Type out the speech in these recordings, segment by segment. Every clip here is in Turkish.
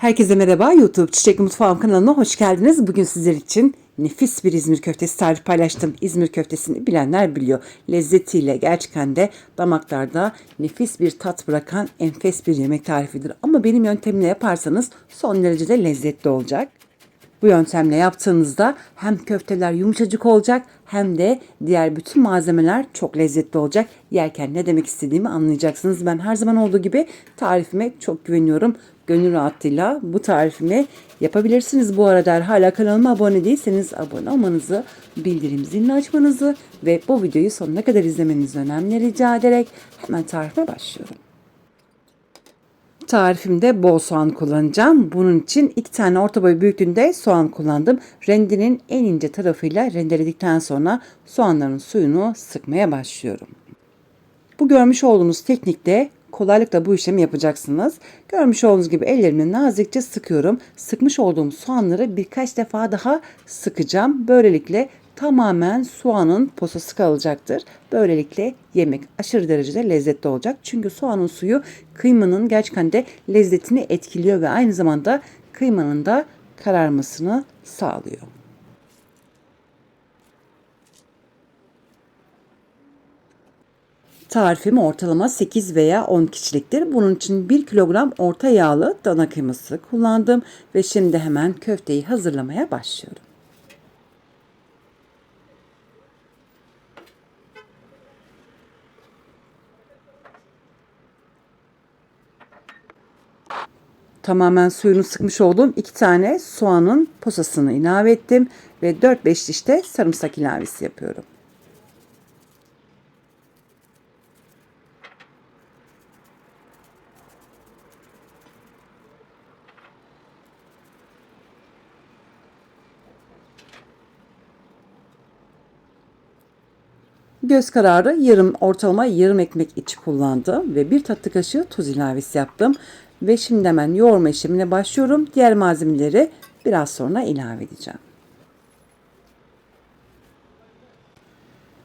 Herkese merhaba YouTube Çiçek Mutfağım kanalına hoş geldiniz. Bugün sizler için nefis bir İzmir köftesi tarifi paylaştım. İzmir köftesini bilenler biliyor. Lezzetiyle gerçekten de damaklarda nefis bir tat bırakan enfes bir yemek tarifidir. Ama benim yöntemimle yaparsanız son derece de lezzetli olacak. Bu yöntemle yaptığınızda hem köfteler yumuşacık olacak hem de diğer bütün malzemeler çok lezzetli olacak. Yerken ne demek istediğimi anlayacaksınız. Ben her zaman olduğu gibi tarifime çok güveniyorum. Gönül rahatlığıyla bu tarifimi yapabilirsiniz. Bu arada hala kanalıma abone değilseniz abone olmanızı, bildirim zilini açmanızı ve bu videoyu sonuna kadar izlemenizi önemli rica ederek hemen tarife başlıyorum. Tarifimde bol soğan kullanacağım. Bunun için iki tane orta boy büyüklüğünde soğan kullandım. Rendenin en ince tarafıyla rendeledikten sonra soğanların suyunu sıkmaya başlıyorum. Bu görmüş olduğunuz teknikte kolaylıkla bu işlemi yapacaksınız. Görmüş olduğunuz gibi ellerimle nazikçe sıkıyorum. Sıkmış olduğum soğanları birkaç defa daha sıkacağım. Böylelikle tamamen soğanın posası kalacaktır. Böylelikle yemek aşırı derecede lezzetli olacak. Çünkü soğanın suyu kıymanın gerçekten de lezzetini etkiliyor ve aynı zamanda kıymanın da kararmasını sağlıyor. Tarifim ortalama 8 veya 10 kişiliktir. Bunun için 1 kilogram orta yağlı dana kıyması kullandım ve şimdi hemen köfteyi hazırlamaya başlıyorum. Tamamen suyunu sıkmış olduğum iki tane soğanın posasını ilave ettim ve 4-5 diş de sarımsak ilavesi yapıyorum. Göz kararı yarım ortalama yarım ekmek içi kullandım ve bir tatlı kaşığı tuz ilavesi yaptım. Ve şimdi hemen yoğurma işlemine başlıyorum. Diğer malzemeleri biraz sonra ilave edeceğim.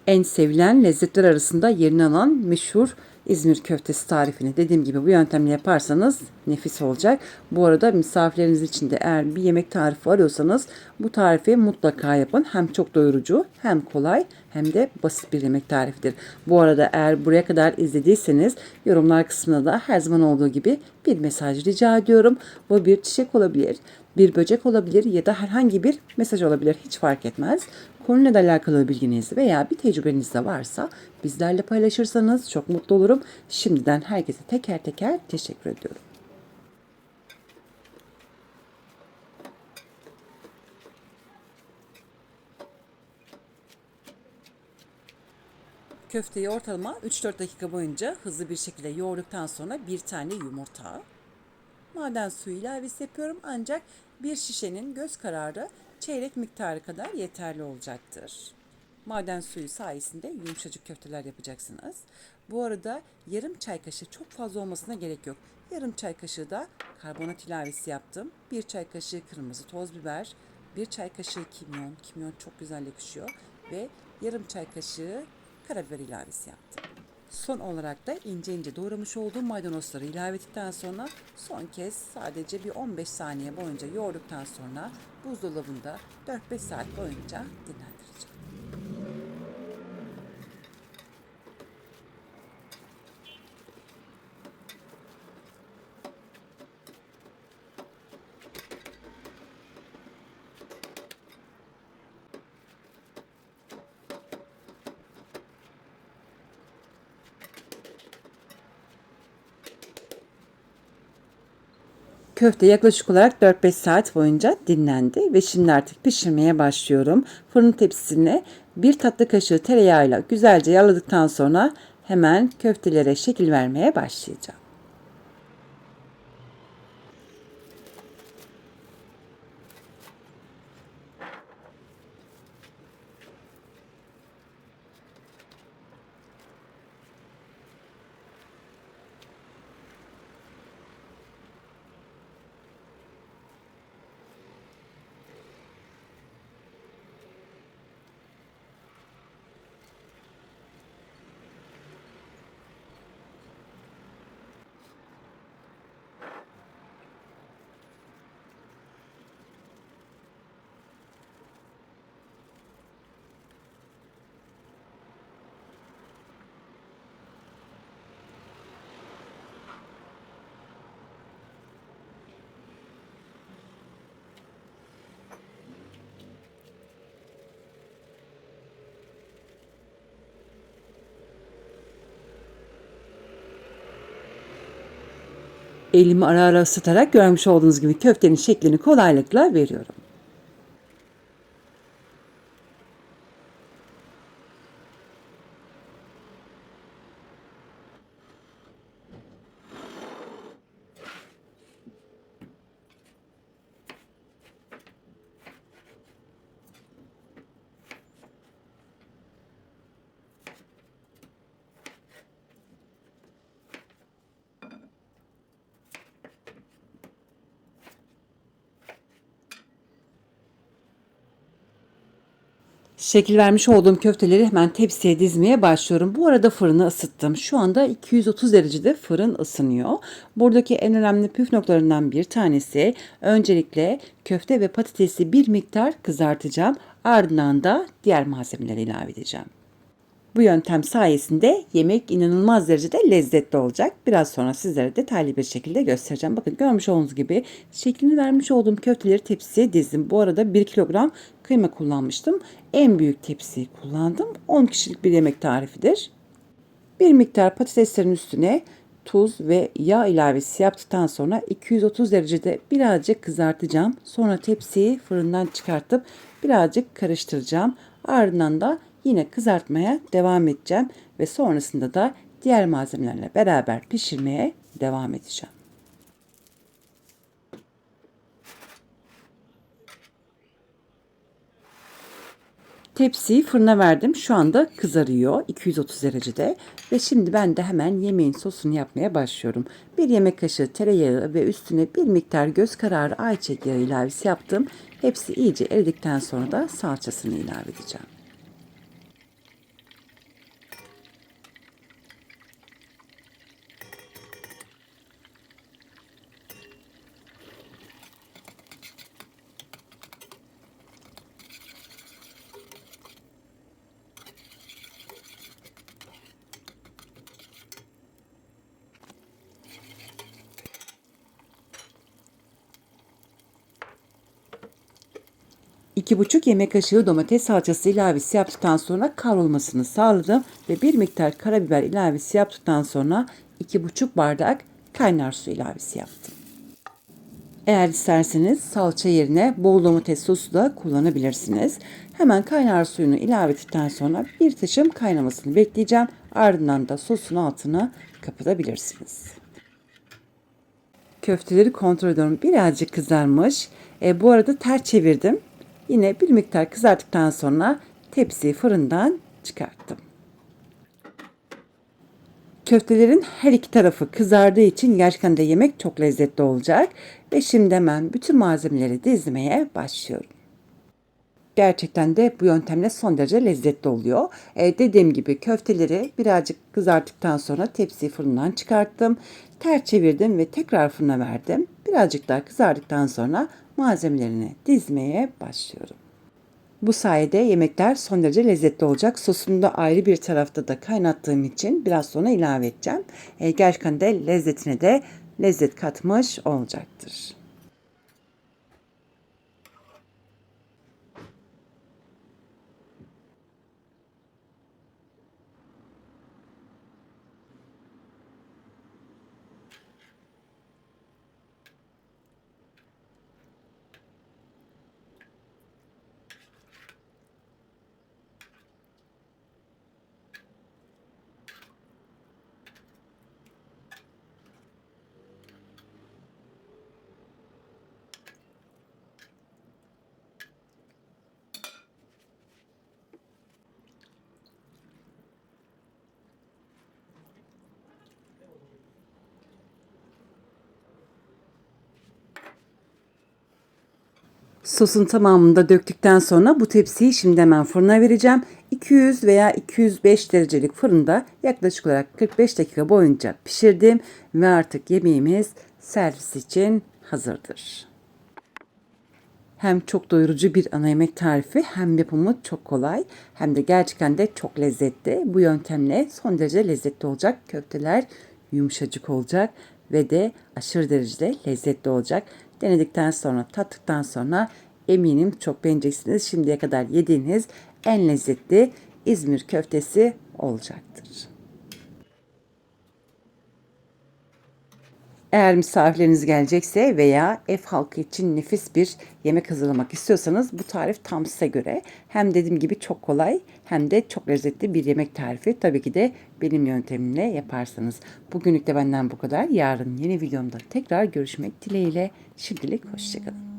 En sevilen lezzetler arasında yerini alan meşhur İzmir köftesi tarifini dediğim gibi bu yöntemle yaparsanız nefis olacak. Bu arada misafirleriniz için de eğer bir yemek tarifi arıyorsanız bu tarifi mutlaka yapın. Hem çok doyurucu hem kolay hem de basit bir yemek tarifidir. Bu arada eğer buraya kadar izlediyseniz yorumlar kısmına da her zaman olduğu gibi bir mesaj rica ediyorum. Bu bir çiçek olabilir, bir böcek olabilir ya da herhangi bir mesaj olabilir hiç fark etmez. Konuyla da alakalı bilginiz veya bir tecrübeniz de varsa bizlerle paylaşırsanız çok mutlu olurum. Şimdiden herkese teker teker teşekkür ediyorum. Köfteyi ortalama 3-4 dakika boyunca hızlı bir şekilde yoğurduktan sonra bir tane yumurta, maden suyu ilavesi yapıyorum ancak bir şişenin göz kararı çeyrek miktarı kadar yeterli olacaktır. Maden suyu sayesinde yumuşacık köfteler yapacaksınız. Bu arada yarım çay kaşığı çok fazla olmasına gerek yok. Yarım çay kaşığı da karbonat ilavesi yaptım. Bir çay kaşığı kırmızı toz biber, bir çay kaşığı kimyon. Kimyon çok güzel yakışıyor. Ve yarım çay kaşığı karabiber ilavesi yaptım. Son olarak da ince ince doğramış olduğum maydanozları ilave ettikten sonra son kez sadece bir 15 saniye boyunca yoğurduktan sonra buzdolabında 4-5 saat boyunca dinlendireceğim. Köfte yaklaşık olarak 4-5 saat boyunca dinlendi ve şimdi artık pişirmeye başlıyorum. Fırın tepsisine bir tatlı kaşığı tereyağıyla güzelce yağladıktan sonra hemen köftelere şekil vermeye başlayacağım. Elimi ara ara ısıtarak görmüş olduğunuz gibi köftenin şeklini kolaylıkla veriyorum. Şekil vermiş olduğum köfteleri hemen tepsiye dizmeye başlıyorum. Bu arada fırını ısıttım. Şu anda 230 derecede fırın ısınıyor. Buradaki en önemli püf noktalarından bir tanesi öncelikle köfte ve patatesi bir miktar kızartacağım. Ardından da diğer malzemeleri ilave edeceğim. Bu yöntem sayesinde yemek inanılmaz derecede lezzetli olacak. Biraz sonra sizlere detaylı bir şekilde göstereceğim. Bakın görmüş olduğunuz gibi şeklini vermiş olduğum köfteleri tepsiye dizdim. Bu arada 1 kilogram kıyma kullanmıştım. En büyük tepsiyi kullandım. 10 kişilik bir yemek tarifidir. Bir miktar patateslerin üstüne tuz ve yağ ilavesi yaptıktan sonra 230 derecede birazcık kızartacağım. Sonra tepsiyi fırından çıkartıp birazcık karıştıracağım. Ardından da yine kızartmaya devam edeceğim ve sonrasında da diğer malzemelerle beraber pişirmeye devam edeceğim. Tepsiyi fırına verdim. Şu anda kızarıyor 230 derecede ve şimdi ben de hemen yemeğin sosunu yapmaya başlıyorum. Bir yemek kaşığı tereyağı ve üstüne bir miktar göz kararı ayçiçek yağı ilavesi yaptım. Hepsi iyice eridikten sonra da salçasını ilave edeceğim. İki buçuk yemek kaşığı domates salçası ilavesi yaptıktan sonra kavrulmasını sağladım ve bir miktar karabiber ilavesi yaptıktan sonra iki buçuk bardak kaynar su ilavesi yaptım. Eğer isterseniz salça yerine bol domates sosu da kullanabilirsiniz. Hemen kaynar suyunu ilave ettikten sonra bir taşım kaynamasını bekleyeceğim. Ardından da sosun altını kapatabilirsiniz. Köfteleri kontrol ediyorum. Birazcık kızarmış. E, bu arada ters çevirdim. Yine bir miktar kızarttıktan sonra tepsiyi fırından çıkarttım. Köftelerin her iki tarafı kızardığı için gerçekten de yemek çok lezzetli olacak. Ve şimdi hemen bütün malzemeleri dizmeye başlıyorum. Gerçekten de bu yöntemle son derece lezzetli oluyor. Ee, dediğim gibi köfteleri birazcık kızarttıktan sonra tepsiyi fırından çıkarttım. Ters çevirdim ve tekrar fırına verdim. Birazcık daha kızardıktan sonra malzemelerini dizmeye başlıyorum. Bu sayede yemekler son derece lezzetli olacak. Sosunu da ayrı bir tarafta da kaynattığım için biraz sonra ilave edeceğim. E, gerçekten de lezzetine de lezzet katmış olacaktır. Sosun tamamını da döktükten sonra bu tepsiyi şimdi hemen fırına vereceğim. 200 veya 205 derecelik fırında yaklaşık olarak 45 dakika boyunca pişirdim ve artık yemeğimiz servis için hazırdır. Hem çok doyurucu bir ana yemek tarifi hem yapımı çok kolay hem de gerçekten de çok lezzetli. Bu yöntemle son derece lezzetli olacak. Köfteler yumuşacık olacak ve de aşırı derecede lezzetli olacak. Denedikten sonra, tattıktan sonra eminim çok beğeneceksiniz. Şimdiye kadar yediğiniz en lezzetli İzmir köftesi olacaktır. Eğer misafirleriniz gelecekse veya ev halkı için nefis bir yemek hazırlamak istiyorsanız bu tarif tam size göre. Hem dediğim gibi çok kolay hem de çok lezzetli bir yemek tarifi. Tabii ki de benim yöntemimle yaparsanız. Bugünlük de benden bu kadar. Yarın yeni videomda tekrar görüşmek dileğiyle. Şimdilik hoşçakalın.